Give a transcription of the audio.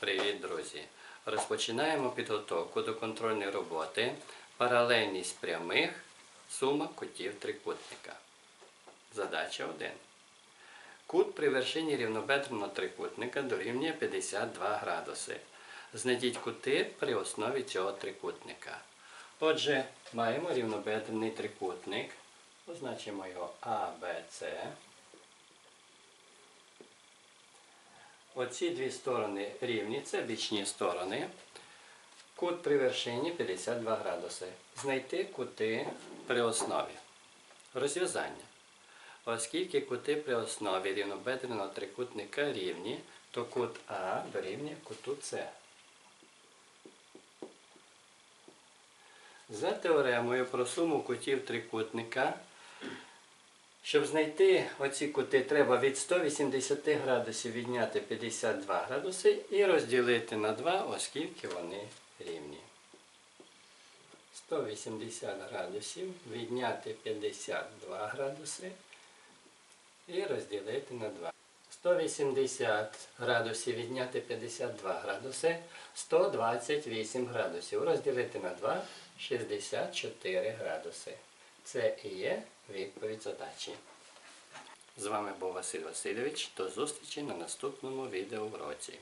Привіт, друзі! Розпочинаємо підготовку до контрольної роботи паралельність прямих сума кутів трикутника. Задача 1. Кут при вершині рівнобедреного трикутника дорівнює 52 градуси. Знайдіть кути при основі цього трикутника. Отже, маємо рівнобедрений трикутник. Позначимо його А, Б, С. Оці дві сторони рівні, це бічні сторони. Кут при вершині 52 градуси. Знайти кути при основі. Розв'язання. Оскільки кути при основі рівнобедреного трикутника рівні, то кут А дорівнює куту С. За теоремою про суму кутів трикутника щоб знайти оці кути, треба від 180 градусів відняти 52 градуси і розділити на 2, оскільки вони рівні. 180 градусів відняти 52 градуси і розділити на 2. 180 градусів відняти 52 градуси, 128 градусів. Розділити на 2 64 градуси. Це і є відповідь задачі. З вами був Василь Васильович. До зустрічі на наступному відеоуроці.